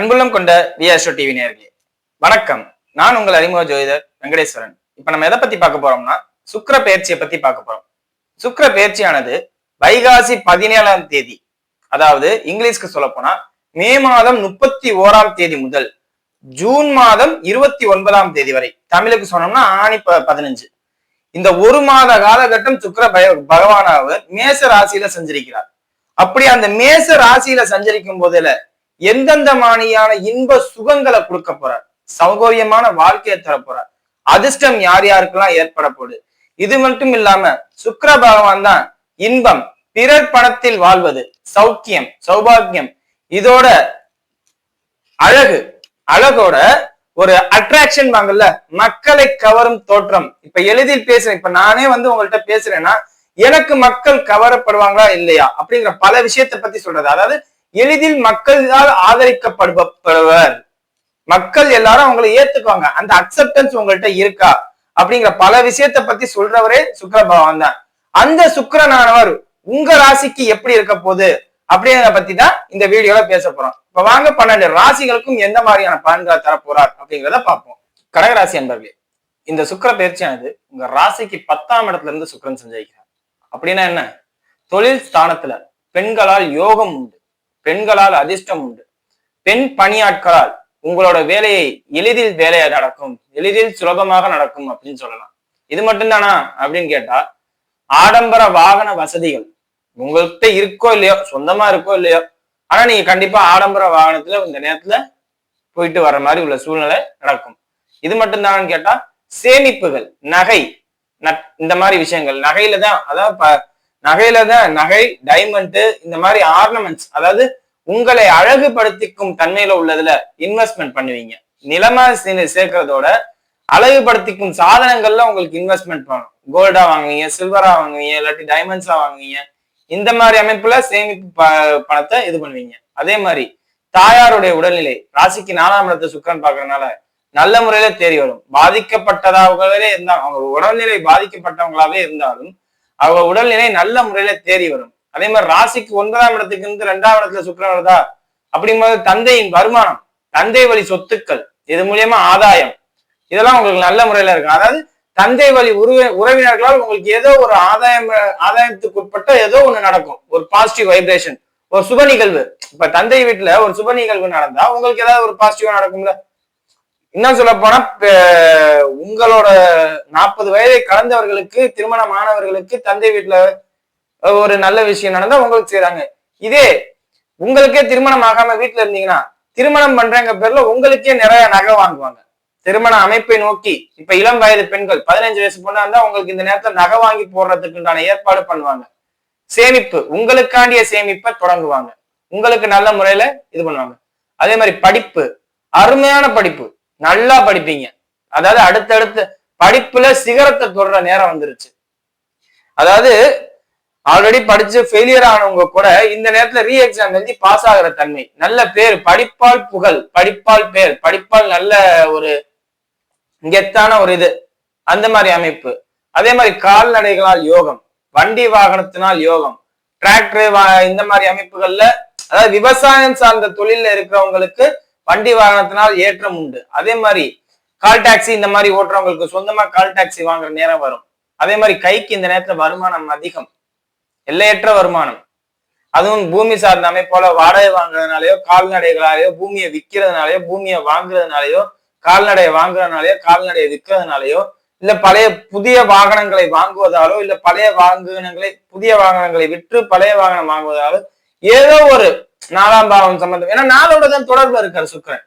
அன்புள்ளம் கொண்ட விஆர்ஷோ டிவி நேர்களே வணக்கம். நான் உங்கள் அறிமுக ஜோதிடர் வெங்கடேஸ்வரன். இப்ப நம்ம எதை பத்தி பார்க்க போறோம்னா சுக்கர பயிற்சியை பத்தி பார்க்க போறோம். சுக்கர பயிற்சியானது வைகாசி பதினேழாம் தேதி அதாவது இங்கிலீஷ்க்கு சொல்ல போனா மே மாதம் முப்பத்தி ஓராம் தேதி முதல் ஜூன் மாதம் இருபத்தி ஒன்பதாம் தேதி வரை. தமிழுக்கு சொன்னோம்னா ஆணி ப- பதினஞ்சு. இந்த ஒரு மாத காலகட்டம் சுக்கர பய பகவானாவர் மேச ராசியில சஞ்சரிக்கிறார். அப்படி அந்த மேச ராசியில சஞ்சரிக்கும் போதுல எந்தெந்த மானியான இன்ப சுகங்களை கொடுக்க போறார்? சௌகரியமான வாழ்க்கையை தர போறார். அதிர்ஷ்டம் யார் யாருக்கெல்லாம் ஏற்பட போகுது? இது மட்டும் இல்லாம சுக்கர பகவான் தான் இன்பம் பிறர் பணத்தில் வாழ்வது சௌக்கியம் சௌபாக்கியம் இதோட அழகு அழகோட ஒரு அட்ராக்ஷன் வாங்கல்ல மக்களை கவரும் தோற்றம். இப்ப எளிதில் பேசுறேன். இப்ப நானே வந்து உங்கள்ட்ட பேசுறேன்னா எனக்கு மக்கள் கவரப்படுவாங்களா இல்லையா? அப்படிங்கிற பல விஷயத்தை பத்தி சொல்றது. அதாவது எளிதில் மக்களால் ஆதரிக்கப்படுபவர் மக்கள் எல்லாரும் அவங்களை ஏத்துக்குவாங்க. அந்த அக்செப்டன்ஸ் உங்கள்ட்ட இருக்கா? அப்படிங்கிற பல விஷயத்தை பத்தி சொல்றவரே சுக்கர பகவான் தான். அந்த சுக்கரனானவர் உங்க ராசிக்கு எப்படி இருக்க போகுது? அப்படிங்கிறத பத்தி தான் இந்த வீடியோல பேச போறோம். இப்ப வாங்க பன்னெண்டு ராசிகளுக்கும் எந்த மாதிரியான பலன்களை தரப்போறார் அப்படிங்கிறத பார்ப்போம். கடகராசி அன்பர்களே இந்த சுக்கர பயிற்சியானது உங்க ராசிக்கு பத்தாம் இடத்துல இருந்து சுக்கரன் சஞ்சரிக்கிறார் அப்படின்னா என்ன? தொழில் ஸ்தானத்துல பெண்களால் யோகம் உண்டு. பெண்களால் அதிர்ஷ்டம் உண்டு. பெண் பணியாட்களால் உங்களோட வேலையை எளிதில் வேலையை நடக்கும் எளிதில் சுலபமாக நடக்கும் அப்படின்னு சொல்லலாம். இது மட்டும்தானா அப்படின்னு கேட்டா ஆடம்பர வாகன வசதிகள் உங்கள்கிட்ட இருக்கோ இல்லையோ சொந்தமா இருக்கோ இல்லையோ ஆனா நீங்க கண்டிப்பா ஆடம்பர வாகனத்துல இந்த நேரத்துல போயிட்டு வர்ற மாதிரி உள்ள சூழ்நிலை நடக்கும். இது மட்டும்தானு கேட்டா சேமிப்புகள் நகை நட்- இந்த மாதிரி விஷயங்கள் நகையில தான் அதாவது ப- நகையில தான் நகை டைமண்ட் இந்த மாதிரி ஆர்னமெண்ட்ஸ் அதாவது உங்களை அழகுபடுத்திக்கும் தன்மையில உள்ளதுல இன்வெஸ்ட்மெண்ட் பண்ணுவீங்க. நிலமா சேர்க்கறதோட அழகுபடுத்திக்கும் சாதனங்கள்ல உங்களுக்கு இன்வெஸ்ட்மெண்ட் பண்ணணும். கோல்டா வாங்குவீங்க சில்வரா வாங்குவீங்க இல்லாட்டி டைமண்ட்ஸா வாங்குவீங்க. இந்த மாதிரி அமைப்புல சேமிப்பு ப- பணத்தை இது பண்ணுவீங்க. அதே மாதிரி தாயாருடைய உடல்நிலை ராசிக்கு நாலாம் இடத்தை சுக்கரன் பாக்குறதுனால நல்ல முறையில தேறி வரும். பாதிக்கப்பட்டதாகவே இருந்தாலும் அவங்க உடல்நிலை பாதிக்கப்பட்டவங்களாவே இருந்தாலும் அவங்க உடல்நிலை நல்ல முறையில தேறி வரும். அதே மாதிரி ராசிக்கு ஒன்பதாம் இடத்துக்கு இருந்து ரெண்டாம் இடத்துல சுக்கிரன் வருதா? அப்படிங்கும்போது தந்தையின் வருமானம் தந்தை வழி சொத்துக்கள் இது மூலியமா ஆதாயம். இதெல்லாம் உங்களுக்கு நல்ல முறையில இருக்கும். அதாவது தந்தை வழி உருவ உறவினர்களால் உங்களுக்கு ஏதோ ஒரு ஆதாயம் ஆதாயத்துக்கு உட்பட்ட ஏதோ ஒண்ணு நடக்கும். ஒரு பாசிட்டிவ் வைப்ரேஷன் ஒரு சுப நிகழ்வு. இப்ப தந்தை வீட்டுல ஒரு சுப நிகழ்வு நடந்தா உங்களுக்கு ஏதாவது ஒரு பாசிட்டிவா நடக்கும்ல? இன்னும் சொல்ல போனா உங்களோட நாற்பது வயதை கடந்தவர்களுக்கு திருமணமானவர்களுக்கு தந்தை வீட்டுல ஒரு நல்ல விஷயம் நடந்தா உங்களுக்கு செய்யறாங்க இதே உங்களுக்கே திருமணம் ஆகாம வீட்டுல இருந்தீங்கன்னா திருமணம் பண்றேங்க பேர்ல உங்களுக்கே நிறைய நகை வாங்குவாங்க. திருமண அமைப்பை நோக்கி இப்ப இளம் வயது பெண்கள் பதினஞ்சு வயசு பொண்ணா இருந்தா உங்களுக்கு இந்த நேரத்துல நகை வாங்கி போடுறதுக்கு ஏற்பாடு பண்ணுவாங்க. சேமிப்பு உங்களுக்காண்டிய சேமிப்பை தொடங்குவாங்க. உங்களுக்கு நல்ல முறையில இது பண்ணுவாங்க. அதே மாதிரி படிப்பு அருமையான படிப்பு. நல்லா படிப்பீங்க. அதாவது அடுத்தடுத்து படிப்புல சிகரத்தை தொடர நேரம் வந்துருச்சு. அதாவது ஆல்ரெடி படிச்சு ஃபெயிலியர் ஆனவங்க கூட இந்த நேரத்துல ரீ எக்ஸாம் எழுதி பாஸ் ஆகுற தன்மை. நல்ல பேர் படிப்பால் புகழ் படிப்பால் பேர் படிப்பால் நல்ல ஒரு கெத்தான ஒரு இது. அந்த மாதிரி அமைப்பு. அதே மாதிரி கால்நடைகளால் யோகம் வண்டி வாகனத்தினால் யோகம் டிராக்டர் இந்த மாதிரி அமைப்புகள்ல அதாவது விவசாயம் சார்ந்த தொழில்ல இருக்கிறவங்களுக்கு வண்டி வாகனத்தினால் ஏற்றம் உண்டு. அதே மாதிரி கால் டாக்ஸி இந்த மாதிரி ஓட்டுறவங்களுக்கு சொந்தமா கால் டாக்ஸி வாங்குற நேரம் வரும். அதே மாதிரி கைக்கு இந்த நேரத்துல வருமானம் அதிகம். எல்லையற்ற வருமானம். அதுவும் பூமி சார்ந்த அமைப்போல வாடகை வாங்குறதுனாலயோ கால்நடைகளாலேயோ பூமியை விற்கிறதுனாலயோ பூமியை வாங்குறதுனாலயோ கால்நடையை வாங்குறதுனாலயோ கால்நடையை விற்கிறதுனாலயோ இல்ல பழைய புதிய வாகனங்களை வாங்குவதாலோ இல்ல பழைய வாகனங்களை புதிய வாகனங்களை விற்று பழைய வாகனம் வாங்குவதாலோ ஏதோ ஒரு நாலாம் பாவம் சம்பந்தம். ஏன்னா நாளோட தான் தொடர்பு இருக்காரு சுக்கரன்.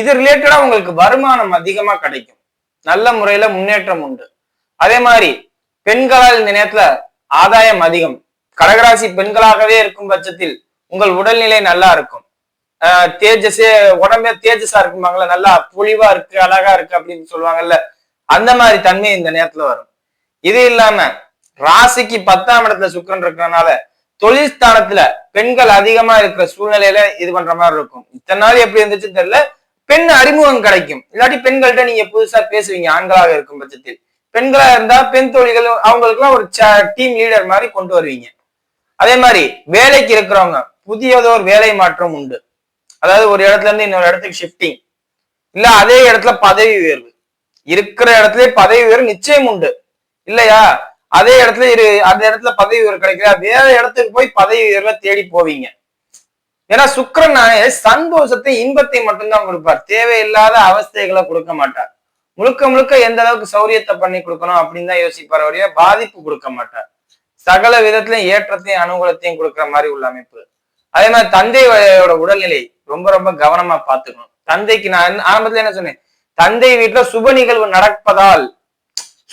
இது ரிலேட்டடா உங்களுக்கு வருமானம் அதிகமா கிடைக்கும். நல்ல முறையில முன்னேற்றம் உண்டு. அதே மாதிரி பெண்களால் இந்த நேரத்துல ஆதாயம் அதிகம். கடகராசி பெண்களாகவே இருக்கும் பட்சத்தில் உங்கள் உடல்நிலை நல்லா இருக்கும். தேஜஸே உடம்பே தேஜஸா இருக்குமாங்களா நல்லா பொழிவா இருக்கு அழகா இருக்கு அப்படின்னு சொல்லுவாங்கல்ல அந்த மாதிரி தன்மை இந்த நேரத்துல வரும். இது இல்லாம ராசிக்கு பத்தாம் இடத்துல சுக்கரன் இருக்கிறனால தொழில் ஸ்தானத்துல பெண்கள் அதிகமா இருக்கிற சூழ்நிலையில இது பண்ற மாதிரி இருக்கும். இத்தனை நாள் எப்படி இருந்துச்சு தெரியல. பெண் அறிமுகம் கிடைக்கும். இல்லாட்டி பெண்கள்கிட்ட நீங்க புதுசா பேசுவீங்க ஆண்களாக இருக்கும் பட்சத்தில். பெண்களா இருந்தா பெண் தொழில்கள் அவங்களுக்குலாம் ஒரு டீம் லீடர் மாதிரி கொண்டு வருவீங்க. அதே மாதிரி வேலைக்கு இருக்கிறவங்க புதியதோர் வேலை மாற்றம் உண்டு. அதாவது ஒரு இடத்துல இருந்து இன்னொரு இடத்துக்கு ஷிஃப்டிங் இல்ல அதே இடத்துல பதவி உயர்வு. இருக்கிற இடத்துல பதவி உயர்வு நிச்சயம் உண்டு. இல்லையா? அதே இடத்துல இரு அந்த இடத்துல பதவி உயர்வு கிடைக்கல வேற இடத்துக்கு போய் பதவி உயர்வை தேடி போவீங்க. ஏன்னா சுக்கிரன் சந்தோஷத்தை இன்பத்தை மட்டும்தான் கொடுப்பார். தேவையில்லாத அவஸ்தைகளை கொடுக்க மாட்டார். முழுக்க முழுக்க எந்த அளவுக்கு சௌரியத்தை பண்ணி கொடுக்கணும் அப்படின்னு தான் யோசிப்பார் ஒழிய பாதிப்பு கொடுக்க மாட்டார். சகல விதத்திலையும் ஏற்றத்தையும் அனுகூலத்தையும் கொடுக்குற மாதிரி உள்ள அமைப்பு. அதே மாதிரி தந்தையோட உடல்நிலை ரொம்ப ரொம்ப கவனமா பார்த்துக்கணும். தந்தைக்கு நான் ஆரம்பத்துல என்ன சொன்னேன்? தந்தை வீட்டுல சுப நிகழ்வு நடப்பதால்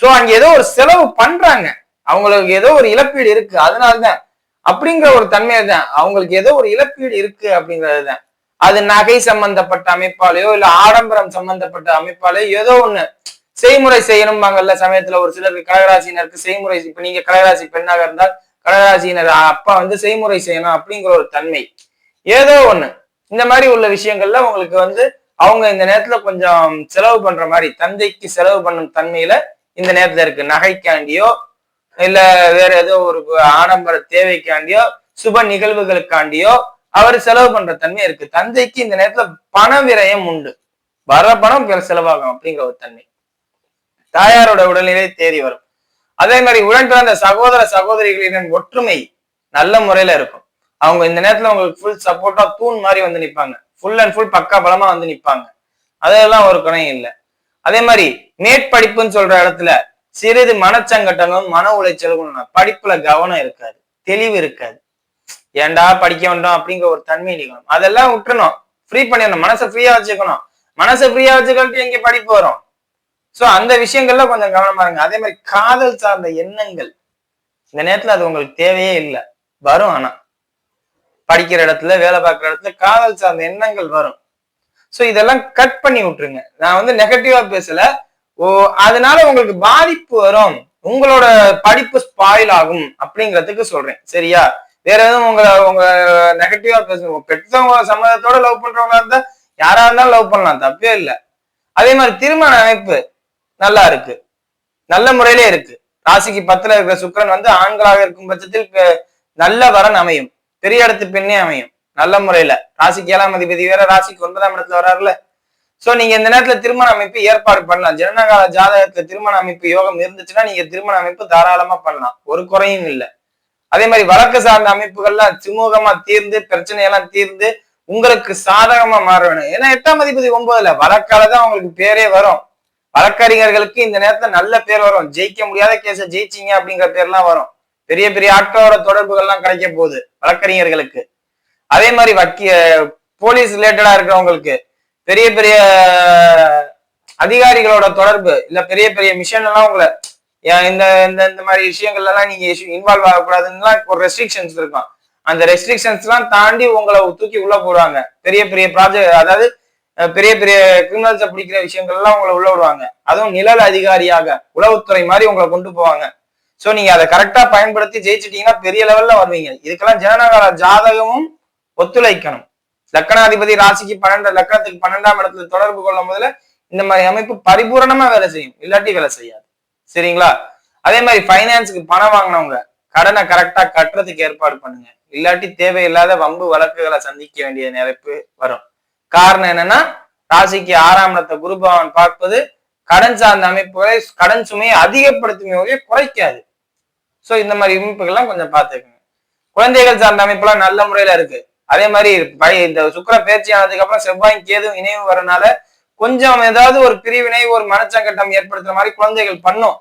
சோ அங்க ஏதோ ஒரு செலவு பண்றாங்க. அவங்களுக்கு ஏதோ ஒரு இழப்பீடு இருக்கு. அதனாலதான். அப்படிங்கிற ஒரு தன்மையை தான் அவங்களுக்கு ஏதோ ஒரு இழப்பீடு இருக்கு அப்படிங்கிறது தான் அது நகை சம்பந்தப்பட்ட அமைப்பாலேயோ இல்ல ஆடம்பரம் சம்பந்தப்பட்ட அமைப்பாலேயோ ஏதோ ஒண்ணு. செய்முறை செய்யணும்பாங்கல்ல சமயத்துல ஒரு சிலருக்கு கடகராசினருக்கு செய்முறை இப்ப நீங்க கடகராசி பெண்ணாக இருந்தால் கடகராசினர் அப்பா வந்து செய்முறை செய்யணும் அப்படிங்கிற ஒரு தன்மை. ஏதோ ஒண்ணு. இந்த மாதிரி உள்ள விஷயங்கள்ல உங்களுக்கு வந்து அவங்க இந்த நேரத்துல கொஞ்சம் செலவு பண்ற மாதிரி தந்தைக்கு செலவு பண்ணும் தன்மையில இந்த நேரத்துல இருக்கு. நகைக்காண்டியோ இல்ல வேற ஏதோ ஒரு ஆடம்பர தேவைக்காண்டியோ சுப நிகழ்வுகளுக்காண்டியோ அவர் செலவு பண்ற தன்மை இருக்கு. தந்தைக்கு இந்த நேரத்துல பண விரயம் உண்டு. வர பணம் செலவாகும் அப்படிங்கிற ஒரு தன்மை. தாயாரோட உடல்நிலை தேறி வரும். அதே மாதிரி உடன் பிறந்த சகோதர சகோதரிகளின் ஒற்றுமை நல்ல முறையில இருக்கும். அவங்க இந்த நேரத்துல உங்களுக்கு ஃபுல் சப்போர்ட்டா தூண் மாதிரி வந்து நிப்பாங்க. ஃபுல் அண்ட் ஃபுல் பக்கா பலமா வந்து நிப்பாங்க. அதெல்லாம் ஒரு குறையும் இல்லை. அதே மாதிரி மேற்படிப்புன்னு சொல்ற இடத்துல சிறிது மனச்சங்கட்டமும் மன உளைச்சலும் படிப்புல கவனம் இருக்காது தெளிவு இருக்காது. ஏன்டா படிக்க வேண்டாம் அப்படிங்கிற ஒரு தன்மை நிகழும். அதெல்லாம் விட்டுறணும். ஃப்ரீ பண்ணிடணும். மனசை ஃப்ரீயா வச்சுக்கணும். மனசை ஃப்ரீயா வச்சுக்கிட்டு எங்க படிப்பு வரும்? சோ அந்த விஷயங்கள்ல கொஞ்சம் கவனமா இருங்க. அதே மாதிரி காதல் சார்ந்த எண்ணங்கள். இந்த நேரத்துல அது உங்களுக்கு தேவையே இல்லை. வரும் ஆனா. படிக்கிற இடத்துல வேலை பார்க்குற இடத்துல காதல் சார்ந்த எண்ணங்கள் வரும். ஸோ இதெல்லாம் கட் பண்ணி விட்டுருங்க. நான் வந்து நெகட்டிவா பேசல. ஓ அதனால உங்களுக்கு பாதிப்பு வரும். உங்களோட படிப்பு ஸ்பாயில் ஆகும் அப்படிங்கிறதுக்கு சொல்றேன். சரியா? வேற எதுவும் உங்களை உங்க நெகட்டிவா பேசுங்க. பெற்றவங்க சம்மதத்தோட லவ் பண்றவங்களா இருந்தா யாரா இருந்தாலும் லவ் பண்ணலாம். தப்பே இல்லை. அதே மாதிரி திருமண அமைப்பு நல்லா இருக்கு. நல்ல முறையிலே இருக்கு. ராசிக்கு பத்துல இருக்கிற சுக்கரன் வந்து ஆண்களாக இருக்கும் பட்சத்தில் நல்ல வரன் அமையும். பெரிய இடத்து பெண்ணே அமையும். நல்ல முறையில. ராசிக்கு ஏழாம் அதிபதி வேற ராசிக்கு ஒன்பதாம் இடத்துல வர்றாருல. சோ நீங்க இந்த நேரத்துல திருமண அமைப்பு ஏற்பாடு பண்ணலாம். ஜனனகால ஜாதகத்துல திருமண அமைப்பு யோகம் இருந்துச்சுன்னா நீங்க திருமண அமைப்பு தாராளமா பண்ணலாம். ஒரு குறையும் இல்லை. அதே மாதிரி வழக்கு சார்ந்த அமைப்புகள்லாம் சுமூகமா தீர்ந்து பிரச்சனையெல்லாம் தீர்ந்து உங்களுக்கு சாதகமா மாற வேணும். ஏன்னா எட்டாம் அதிபதி ஒன்பதுல வழக்கால தான் உங்களுக்கு பேரே வரும். வழக்கறிஞர்களுக்கு இந்த நேரத்துல நல்ல பேர் வரும். ஜெயிக்க முடியாத கேஸ ஜெயிச்சிங்க அப்படிங்கிற பேர்லாம் வரும். பெரிய பெரிய ஆட்களோட தொடர்புகள்லாம் கிடைக்க போகுது வழக்கறிஞர்களுக்கு. அதே மாதிரி வக்கி போலீஸ் ரிலேட்டடா இருக்கிறவங்களுக்கு பெரிய பெரிய அதிகாரிகளோட தொடர்பு இல்ல பெரிய பெரிய மிஷன் எல்லாம் உங்களை இந்த இந்த இந்த மாதிரி விஷயங்கள்ல எல்லாம் நீங்க இன்வால்வ் ஆகக்கூடாதுன்னு ஒரு ரெஸ்ட்ரிக்ஷன்ஸ் இருக்கும். அந்த ரெஸ்ட்ரிக்ஷன்ஸ் எல்லாம் தாண்டி உங்களை தூக்கி உள்ள போடுவாங்க. பெரிய பெரிய ப்ராஜெக்ட் அதாவது பெரிய பெரிய கிரிமினல்ஸை பிடிக்கிற விஷயங்கள் எல்லாம் உங்களை உள்ள விடுவாங்க. அதுவும் நிழல் அதிகாரியாக உளவுத்துறை மாதிரி உங்களை கொண்டு போவாங்க. சோ நீங்க அதை கரெக்டா பயன்படுத்தி ஜெயிச்சிட்டீங்கன்னா பெரிய லெவல்ல வருவீங்க. இதுக்கெல்லாம் ஜனநாயக ஜாதகமும் ஒத்துழைக்கணும். லக்கணாதிபதி ராசிக்கு பன்னெண்டு லக்கணத்துக்கு பன்னெண்டாம் இடத்துல தொடர்பு கொள்ளும் போதுல இந்த மாதிரி அமைப்பு பரிபூரணமா வேலை செய்யும். இல்லாட்டி வேலை செய்யாது. சரிங்களா? அதே மாதிரி பைனான்ஸுக்கு பணம் வாங்கினவங்க கடனை கரெக்டா கட்டுறதுக்கு ஏற்பாடு பண்ணுங்க. இல்லாட்டி தேவையில்லாத வம்பு வழக்குகளை சந்திக்க வேண்டிய நிலைப்பு வரும். காரணம் என்னன்னா ராசிக்கு ஆறாம் இடத்தை குருபவன் பார்ப்பது கடன் சார்ந்த அமைப்புகளை கடன் சுமையை அதிகப்படுத்துமே குறைக்காது. சோ இந்த மாதிரி அமைப்புகள்லாம் கொஞ்சம் பார்த்துக்கோங்க. குழந்தைகள் சார்ந்த அமைப்புலாம் நல்ல முறையில இருக்கு. அதே மாதிரி இந்த சுக்கர பயிற்சி ஆனதுக்கு அப்புறம் செவ்வாய் கேதும் இணைவு வரனால கொஞ்சம் ஏதாவது ஒரு பிரிவினை ஒரு மனச்சங்கட்டம் ஏற்படுத்துற மாதிரி குழந்தைகள் பண்ணும்.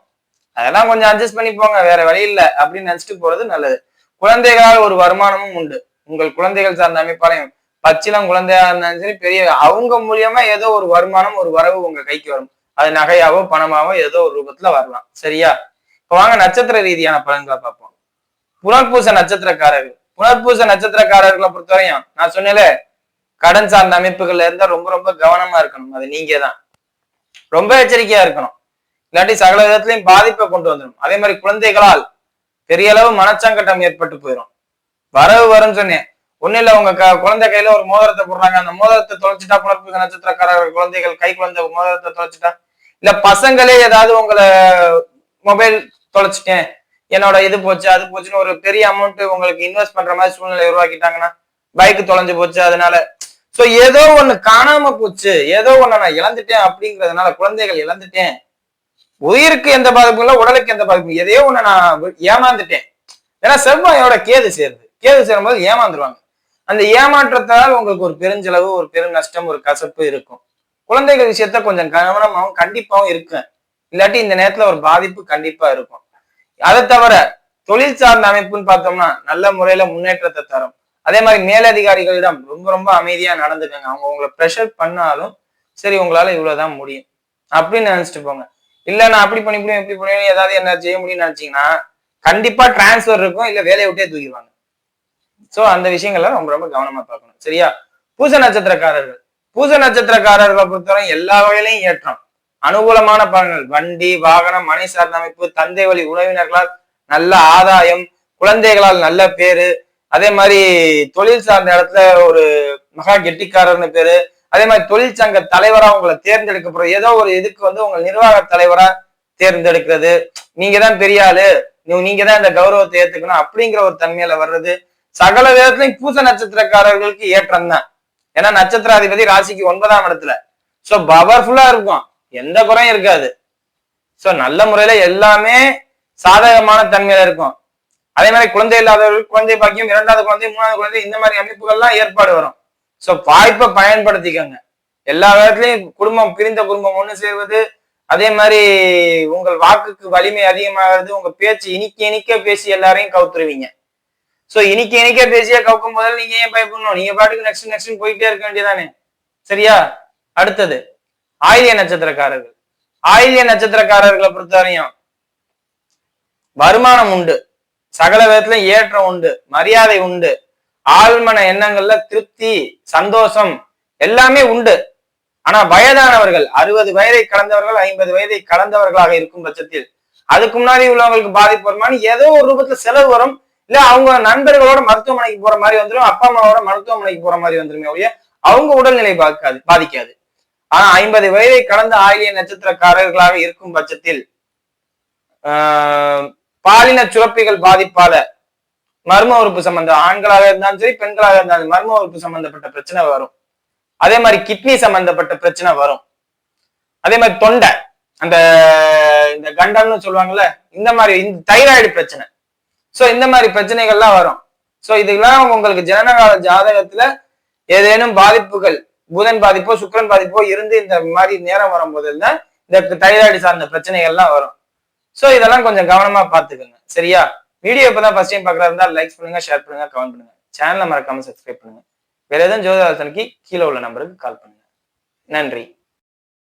அதெல்லாம் கொஞ்சம் அட்ஜஸ்ட் பண்ணி போங்க வேற வழி இல்லை அப்படின்னு நினைச்சிட்டு போறது நல்லது. குழந்தைகளால் ஒரு வருமானமும் உண்டு. உங்கள் குழந்தைகள் சார்ந்த அமைப்பாலையும் பச்சிலம் குழந்தையா இருந்தாலும் சரி பெரிய அவங்க மூலியமா ஏதோ ஒரு வருமானம் ஒரு வரவு உங்க கைக்கு வரும். அது நகையாவோ பணமாவோ ஏதோ ஒரு ரூபத்துல வரலாம். சரியா? இப்ப வாங்க நட்சத்திர ரீதியான பலன்களை பார்ப்போம். புனர்பூச நட்சத்திரக்காரர்கள். புனர்பூச நட்சத்திரக்காரர்களை பொறுத்தவரையும் நான் சொன்னேன் கடன் சார்ந்த அமைப்புகள்ல இருந்தா ரொம்ப ரொம்ப கவனமா இருக்கணும். அது நீங்க தான் ரொம்ப எச்சரிக்கையா இருக்கணும். இல்லாட்டி சகல விதத்திலையும் பாதிப்பை கொண்டு வந்துடும் அதே மாதிரி குழந்தைகளால் பெரிய அளவு மனச்சங்கட்டம் ஏற்பட்டு போயிடும் வரவு வரும்னு சொன்னேன். ஒண்ணு இல்ல உங்க குழந்தை கையில ஒரு மோதிரத்தை போடுறாங்க. அந்த மோதிரத்தை தொலைச்சிட்டா புனர்பூச நட்சத்திரக்காரர்கள் குழந்தைகள் கை குழந்தை மோதிரத்தை தொலைச்சிட்டா? இல்ல பசங்களே ஏதாவது உங்களை மொபைல் தொலைச்சிட்டேன். என்னோட இது போச்சு அது போச்சுன்னு ஒரு பெரிய அமௌண்ட் உங்களுக்கு இன்வெஸ்ட் பண்ற மாதிரி சூழ்நிலை உருவாக்கிட்டாங்கன்னா பைக் தொலைஞ்சு போச்சு அதனால. சோ ஏதோ ஒண்ணு காணாம போச்சு. ஏதோ ஒண்ணு நான் இழந்துட்டேன் அப்படிங்கறதுனால குழந்தைகள் இழந்துட்டேன். உயிருக்கு எந்த பாதிப்பும் இல்லை உடலுக்கு எந்த பாதிப்பும் எதையோ ஒண்ணு நான் ஏமாந்துட்டேன். ஏன்னா செவ்வாயோட கேது சேருது. கேது சேரும்போது ஏமாந்துருவாங்க. அந்த ஏமாற்றத்தால் உங்களுக்கு ஒரு பெருஞ்செலவு ஒரு பெரும் நஷ்டம் ஒரு கசப்பு இருக்கும். குழந்தைகள் விஷயத்த கொஞ்சம் கவனமாகவும் கண்டிப்பாகவும் இருக்கும் இல்லாட்டி இந்த நேரத்துல ஒரு பாதிப்பு கண்டிப்பா இருக்கும். அதை தவிர தொழில் சார்ந்த அமைப்புன்னு பார்த்தோம்னா நல்ல முறையில முன்னேற்றத்தை தரும். அதே மாதிரி மேலதிகாரிகளிடம் ரொம்ப ரொம்ப அமைதியா நடந்துக்கங்க. அவங்க உங்களை ப்ரெஷர் பண்ணாலும் சரி உங்களால இவ்வளவுதான் முடியும். அப்படின்னு நினைச்சிட்டு போங்க. இல்ல நான் அப்படி பண்ணி முடியும் எப்படி பண்ணி ஏதாவது என்ன செய்ய முடியும்னு நினைச்சீங்கன்னா கண்டிப்பா டிரான்ஸ்ஃபர் இருக்கும். இல்ல வேலையை விட்டே தூக்கிடுவாங்க. சோ அந்த விஷயங்கள்லாம் ரொம்ப ரொம்ப கவனமா பார்க்கணும். சரியா? பூச நட்சத்திரக்காரர்கள். பூச நட்சத்திரக்காரர்களை பொறுத்தவரை எல்லா வகையிலையும் ஏற்றம். அனுகூலமான பலன்கள். வண்டி வாகனம் மனை சார்ந்த அமைப்பு தந்தை வழி உறவினர்களால் நல்ல ஆதாயம் குழந்தைகளால் நல்ல பேரு. அதே மாதிரி தொழில் சார்ந்த இடத்துல ஒரு மகா கெட்டிக்காரர்னு பேரு. அதே மாதிரி தொழிற்சங்க தலைவரா உங்களை தேர்ந்தெடுக்கப்படுற ஏதோ ஒரு இதுக்கு வந்து உங்க நிர்வாக தலைவரா தேர்ந்தெடுக்கிறது. நீங்க தான் பெரிய ஆளு. நீ- நீங்க தான் இந்த கௌரவத்தை ஏத்துக்கணும் அப்படிங்கிற ஒரு தன்மையில வர்றது. சகல விதத்திலையும் பூச நட்சத்திரக்காரர்களுக்கு ஏற்றம் தான். ஏன்னா நட்சத்திராதிபதி ராசிக்கு ஒன்பதாம் இடத்துல. சோ பவர்ஃபுல்லா இருக்கும். எந்த குறையும் இருக்காது. சோ நல்ல முறையில எல்லாமே சாதகமான தன்மையில இருக்கும். அதே மாதிரி குழந்தை இல்லாதவர்கள் குழந்தை பாக்கியம் இரண்டாவது குழந்தை மூணாவது குழந்தை இந்த மாதிரி அமைப்புகள்லாம் ஏற்பாடு வரும். சோ வாய்ப்பை பயன்படுத்திக்கோங்க. எல்லா விதத்திலையும் குடும்பம் பிரிந்த குடும்பம் ஒண்ணு சேர்வது அதே மாதிரி உங்கள் வாக்குக்கு வலிமை அதிகமாகிறது உங்க பேச்சு இனிக்க இனிக்க பேசி எல்லாரையும் கவுத்துருவீங்க. சோ இனிக்க இனிக்க பேசியே கவுக்கும் போதில் நீங்க ஏன் பயப்படணும்? நீங்க பாட்டுக்கு நெக்ஸ்ட் நெக்ஸ்ட் போயிட்டே இருக்க வேண்டியதானே? சரியா? அடுத்தது ஆயிலிய நட்சத்திரக்காரர்கள். ஆயிலிய நட்சத்திரக்காரர்களை பொறுத்தவரையும் வருமானம் உண்டு. சகல விதத்துல ஏற்றம் உண்டு. மரியாதை உண்டு. ஆழ்மன எண்ணங்கள்ல திருப்தி சந்தோஷம் எல்லாமே உண்டு. ஆனா வயதானவர்கள் அறுபது வயதை கடந்தவர்கள் ஐம்பது வயதை கடந்தவர்களாக இருக்கும் பட்சத்தில் அதுக்கு முன்னாடி உள்ளவங்களுக்கு பாதிப்பு வருமானு ஏதோ ஒரு ரூபத்துல செலவு வரும். இல்ல அவங்க நண்பர்களோட மருத்துவமனைக்கு போற மாதிரி வந்துடும் அப்பா அம்மாவோட மருத்துவமனைக்கு போற மாதிரி வந்துருமே ஒழிய அவங்க உடல்நிலை பாதிக்காது பாதிக்காது. ஆனா ஐம்பது வயதை கடந்த ஆகிய நட்சத்திரக்காரர்களாக இருக்கும் பட்சத்தில் பாலின சுரப்பிகள் பாதிப்பால மர்ம உறுப்பு சம்பந்தம் ஆண்களாக இருந்தாலும் சரி பெண்களாக இருந்தாலும் மர்ம உறுப்பு சம்பந்தப்பட்ட பிரச்சனை வரும். அதே மாதிரி கிட்னி சம்பந்தப்பட்ட பிரச்சனை வரும். அதே மாதிரி தொண்டை அந்த இந்த கண்டம்னு சொல்லுவாங்கல்ல இந்த மாதிரி இந்த தைராய்டு பிரச்சனை. ஸோ இந்த மாதிரி பிரச்சனைகள்லாம் வரும். ஸோ இதுக்கெல்லாம் உங்களுக்கு ஜனனகால ஜாதகத்துல ஏதேனும் பாதிப்புகள் புதன் பாதிப்போ சுக்கரன் பாதிப்போ இருந்து இந்த மாதிரி நேரம் வரும்போது தான் இந்த தைராய்டு சார்ந்த பிரச்சனைகள்லாம் வரும். ஸோ இதெல்லாம் கொஞ்சம் கவனமா பார்த்துக்கோங்க. சரியா? வீடியோ இப்பதான் ஃபர்ஸ்ட் டைம் பாக்குறதா இருந்தால் லைக் பண்ணுங்க ஷேர் பண்ணுங்க கமெண்ட் பண்ணுங்க. சேனலை மறக்காம சப்ஸ்கிரைப் பண்ணுங்க. வேற எதுவும் ஜோதிதாசனுக்கு கீழே உள்ள நம்பருக்கு கால் பண்ணுங்க. நன்றி.